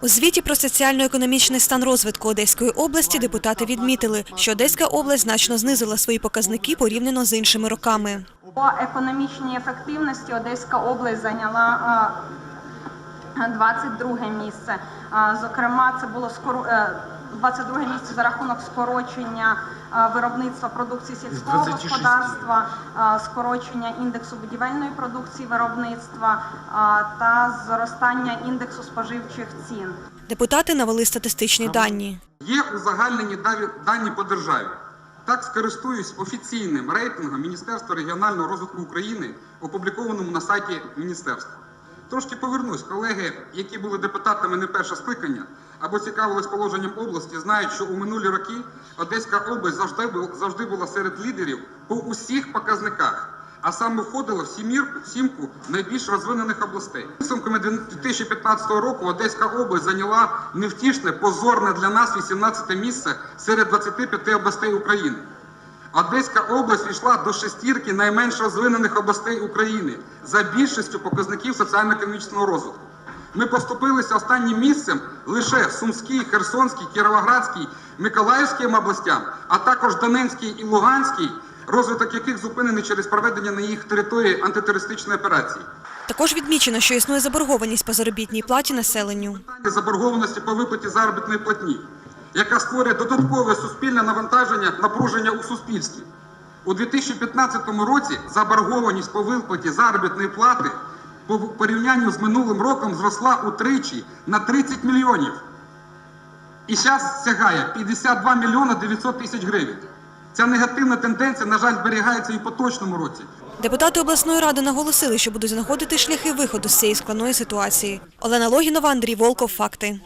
У звіті про соціально-економічний стан розвитку Одеської області депутати відмітили, що Одеська область значно знизила свої показники порівняно з іншими роками. По економічній ефективності Одеська область зайняла е, 22 місце. Е, Зокрема, це було скоро. Е, 22 місце за рахунок скорочення е, виробництва продукції сільського 26. господарства, е, скорочення індексу будівельної продукції виробництва е, та зростання індексу споживчих цін. Депутати навели статистичні дані. Є узагальнені дані по державі. Так скористуюсь офіційним рейтингом Міністерства регіонального розвитку України, опублікованому на сайті міністерства. Трошки повернусь. Колеги, які були депутатами не перше скликання або цікавились положенням області, знають, що у минулі роки Одеська область завжди завжди була серед лідерів по усіх показниках. А саме входила в сімірку, сімку найбільш розвинених областей. Підсумками 2015 року Одеська область зайняла невтішне, позорне для нас 18 місце серед 25 областей України. Одеська область війшла до шестірки найменш розвинених областей України за більшістю показників соціально-економічного розвитку. Ми поступилися останнім місцем лише Сумській, Херсонській, Кіровоградській, Миколаївській областям, а також Донецькій і Луганській, розвиток яких зупинений через проведення на їх території антитерористичної операції. Також відмічено, що існує заборгованість по заробітній платі населенню. Заборгованості по виплаті заробітної платні, яка створює додаткове суспільне навантаження, напруження у суспільстві. У 2015 році заборгованість по виплаті заробітної плати по порівнянню з минулим роком зросла утричі на 30 мільйонів. І зараз сягає 52 мільйона 900 тисяч гривень. Ця негативна тенденція, на жаль, зберігається і в поточному році. Депутати обласної ради наголосили, що будуть знаходити шляхи виходу з цієї складної ситуації. Олена Логінова, Андрій Волков. Факти.